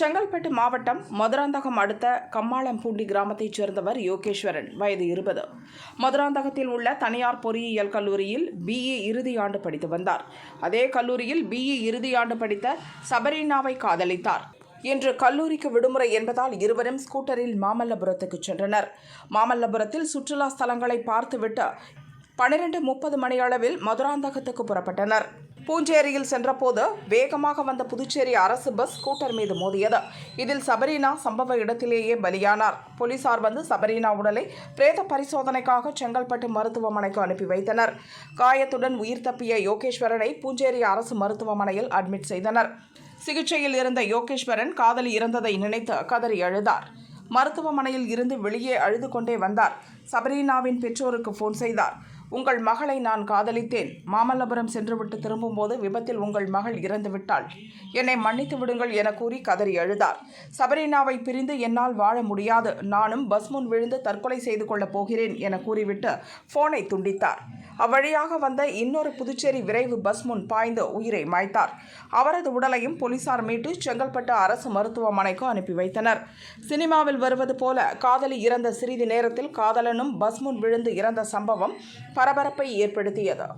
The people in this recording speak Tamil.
செங்கல்பட்டு மாவட்டம் மதுராந்தகம் அடுத்த கம்மாளம்பூண்டி கிராமத்தைச் சேர்ந்தவர் யோகேஸ்வரன். வயது இருபது. மதுராந்தகத்தில் உள்ள தனியார் பொறியியல் கல்லூரியில் பிஇ இறுதி ஆண்டு படித்து வந்தார். அதே கல்லூரியில் பிஇ இறுதி ஆண்டு படித்த சபரீனாவை காதலித்தார். இன்று கல்லூரிக்கு விடுமுறை என்பதால் இருவரும் ஸ்கூட்டரில் மாமல்லபுரத்துக்கு சென்றனர். மாமல்லபுரத்தில் சுற்றுலா ஸ்தலங்களை பார்த்துவிட்டு பன்னிரண்டு முப்பது மணியளவில் மதுராந்தகத்துக்கு புறப்பட்டனர். பூஞ்சேரியில் சென்றபோது வேகமாக வந்த புதுச்சேரி அரசு பஸ் ஸ்கூட்டர் மீது மோதியது. இதில் சபரீனா சம்பவ இடத்திலேயே பலியானார். போலீசார் வந்து சபரீனா உடலை பிரேத பரிசோதனைக்காக செங்கல்பட்டு மருத்துவமனைக்கு அனுப்பி வைத்தனர். காயத்துடன் உயிர் தப்பிய யோகேஸ்வரனை பூஞ்சேரி அரசு மருத்துவமனையில் அட்மிட் செய்தனர். சிகிச்சையில் இருந்த யோகேஸ்வரன் காதலி இறந்ததை நினைத்து கதறி அழுதார். மருத்துவமனையில் இருந்து வெளியே அழுது கொண்டே வந்தார். சபரீனாவின் பெற்றோருக்கு ஃபோன் செய்தார். உங்கள் மகளை நான் காதலித்தேன். மாமல்லபுரம் சென்றுவிட்டு திரும்பும்போது விபத்தில் உங்கள் மகள் இறந்து விட்டாள் என்னை மன்னித்து விடுங்கள் என கூறி கதறி அழுதார் சபரினாவை பிரிந்து என்னால் வாழ முடியாது. நானும் பஸ் முன் விழுந்து தற்கொலை செய்து கொள்ளப் போகிறேன் என கூறிவிட்டு போனை துண்டித்தார். அவ்வழியாக வந்த இன்னொரு புதுச்சேரி விரைவு பஸ் முன் பாய்ந்து உயிரை மாய்த்தார். அவரது உடலையும் போலீசார் மீட்டு செங்கல்பட்டு அரசு மருத்துவமனைக்கு அனுப்பி வைத்தனர். சினிமாவில் வருவது போல காதலி இறந்த சிறிது நேரத்தில் காதலனும் பஸ் முன் விழுந்து இறந்த சம்பவம் பரபரப்பை ஏற்படுத்தியது?